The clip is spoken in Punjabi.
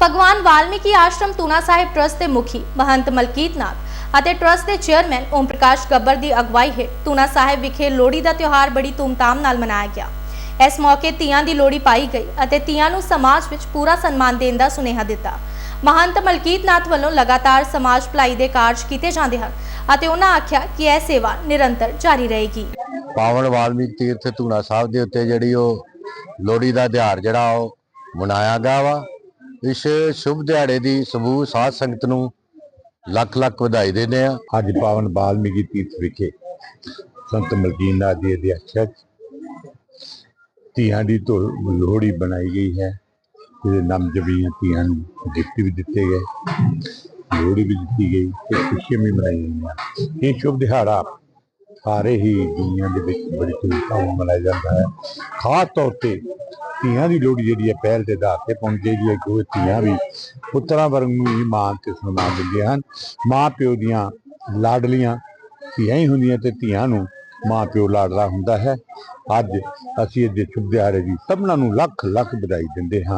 ਭਗਵਾਨ ਵਾਲਮੀਕੀ ਆਸ਼ਰਮ ਤੂਨਾ ਸਾਹਿਬ ਟਰਸਟ ਦੇ ਮੁਖੀ ਮਹੰਤ ਮਲਕੀਤ ਨਾਥ ਅਤੇ ਟਰਸਟ ਦੇ ਚੇਅਰਮੈਨ ਓਮ ਪ੍ਰਕਾਸ਼ ਗੱਬਰ ਦੀ ਅਗਵਾਈ ਹੇਠ ਤੂਨਾ ਸਾਹਿਬ ਵਿਖੇ ਲੋਹੜੀ ਦਾ ਤਿਉਹਾਰ ਬੜੀ ਧੂਮਧਾਮ ਨਾਲ ਮਨਾਇਆ ਗਿਆ। ਇਸ ਮੌਕੇ ਤੀਆਂ ਦੀ ਲੋਹੜੀ ਪਾਈ ਗਈ ਅਤੇ ਤੀਆਂ ਨੂੰ ਸਮਾਜ ਵਿੱਚ ਪੂਰਾ ਸਨਮਾਨ ਦੇਣ ਦਾ ਸੁਨੇਹਾ ਦਿੱਤਾ। ਮਹੰਤ ਮਲਕੀਤ ਨਾਥ ਵੱਲੋਂ ਲਗਾਤਾਰ ਸਮਾਜ ਭਲਾਈ ਦੇ ਕਾਰਜ ਕੀਤੇ ਜਾਂਦੇ ਹਨ ਅਤੇ ਉਹਨਾਂ ਆਖਿਆ ਕਿ ਇਹ ਸੇਵਾ ਨਿਰੰਤਰ ਜਾਰੀ ਰਹੇਗੀ। ਪਾਵਨ ਵਾਲਮੀਕ ਤੀਰਥ ਧੂਣਾ ਸਾਹਿਬ ਦੇ ਉੱਤੇ ਜਿਹੜੀ ਉਹ ਲੋਹੜੀ ਦਾ ਤਿਉਹਾਰ ਜਿਹੜਾ ਉਹ ਮਨਾਇਆ ਗਿਆ ਵਾ ਇਸ ਸ਼ੁਭ ਦਿਹਾੜੇ ਦੀ ਸਮੂਹ ਸਾਧ ਸੰਗਤ ਨੂੰ ਲੱਖ ਲੱਖ ਵਧਾਈ ਦਿੰਦੇ ਆ ਅੱਜ ਪਾਵਨ ਬਾਲਮੀਕੀ ਤੀਰਥ ਵਿਖੇ ਸੰਤ ਮਲਕੀਨ ਨਾਥ ਜੀ ਦੇ ਅਕਸ਼ਰ ਧੀਆਂ ਦੀ ਧੁਰ ਲੋਹੜੀ ਬਣਾਈ ਗਈ ਹੈ। ਜਿਹਦੇ ਨਾਮ ਜਬੀਆਂ ਧੀਆਂ ਨੂੰ ਗਿਫਟ ਵੀ ਦਿੱਤੇ ਗਏ। ਲੋਹੜੀ ਵੀ ਦਿੱਤੀ ਗਈ ਤੇ ਖੁਸ਼ੀਆਂ ਵੀ ਮਨਾਈ ਗਈਆਂ। ਇਹ ਸ਼ੁਭ ਦਿਹਾੜਾ ਸਾਰੇ ਹੀ ਦੁਨੀਆ ਦੇ ਵਿੱਚ ਬੜੀ ਧੂਮਧਾਮ ਨਾਲ ਮਨਾਇਆ ਜਾਂਦਾ ਹੈ। ਖਾਸ ਤੌਰ ਤੇ ਧੀਆਂ ਦੀ ਲੋਹੜੀ ਜਿਹੜੀ ਹੈ ਪਹਿਲ ਦੇ ਆਧਾਰ ਤੇ ਪਹੁੰਚੇ ਦੀ ਹੈ ਕਿਉਂਕਿ ਧੀਆਂ ਵੀ ਪੁੱਤਰਾਂ ਵਰਗ ਨੂੰ ਹੀ ਮਾਂ ਤੇ ਸਨਮਾਨ ਦਿੰਦੀਆਂ ਹਨ। ਮਾਂ ਪਿਓ ਦੀਆਂ ਲਾਡਲੀਆਂ ਧੀਆਂ ਹੀ ਹੁੰਦੀਆਂ ਤੇ ਧੀਆਂ ਨੂੰ ਮਾਂ ਪਿਓ ਲਾਡਲਾ ਹੁੰਦਾ ਹੈ। ਅੱਜ ਅਸੀਂ ਇਹਦੇ ਸ਼ੁਭ ਦਿਹਾੜੇ ਦੀ ਸਭਨਾਂ ਨੂੰ ਲੱਖ ਲੱਖ ਵਧਾਈ ਦਿੰਦੇ ਹਾਂ।